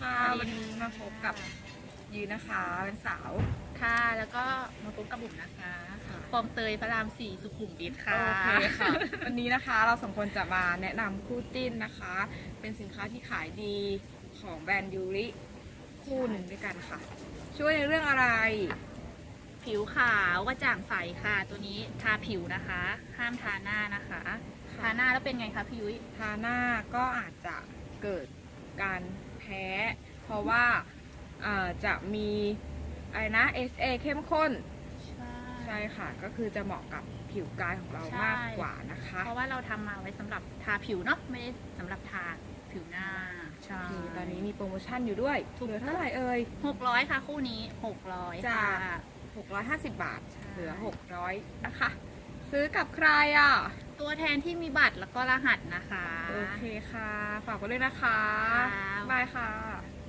ค่ะสวัวันสดีนี้มาพบกับยืนนะคะเป็นสาวค่ะ แล้วก็มาพบกับบุ๋มนะคะฟองเตยพระรามสี่สุขุมวิทค่ะโอเคค่ะ วันนี้นะคะเราสองคนจะมาแนะนำคู่จิ้นนะคะ เป็นสินค้าที่ขายดีของแบรนด์ยูริคู่หนึ่งด้วยกันค่ะ ช่วยในเรื่องอะไร ผิวขาวกระจ่างใสค่ะ ตัวนี้ทาผิวนะคะ ห้ามทาหน้านะคะ ทาหน้าแล้วเป็นไงคะพี่ยุ้ยทาหน้าก็อาจจะเกิดการ แพ้เพราะว่าเอ่อจะมีอะไรนะ SA เข้มข้น ใช่ค่ะ ก็คือจะเหมาะกับผิวกายของเราใช่มากกว่านะคะ เพราะว่าเราทำมาไว้สำหรับทาผิวเนาะไม่ได้สำหรับทาผิวหน้าใช่คือตอนนี้มีโปรโมชั่นอยู่ด้วยถูกเหลือเท่าไหร่เอ่ยหกร้อยค่ะ คู่นี้หกร้อยจ้าค่ะ650 บาทใช่เหลือ 600 นะคะ ซื้อกับใครอะ ตัวแทนที่มีบัตรแล้วก็รหัสนะคะ โอเคค่ะ ฝากไว้ด้วยนะคะค่ะ บายค่ะ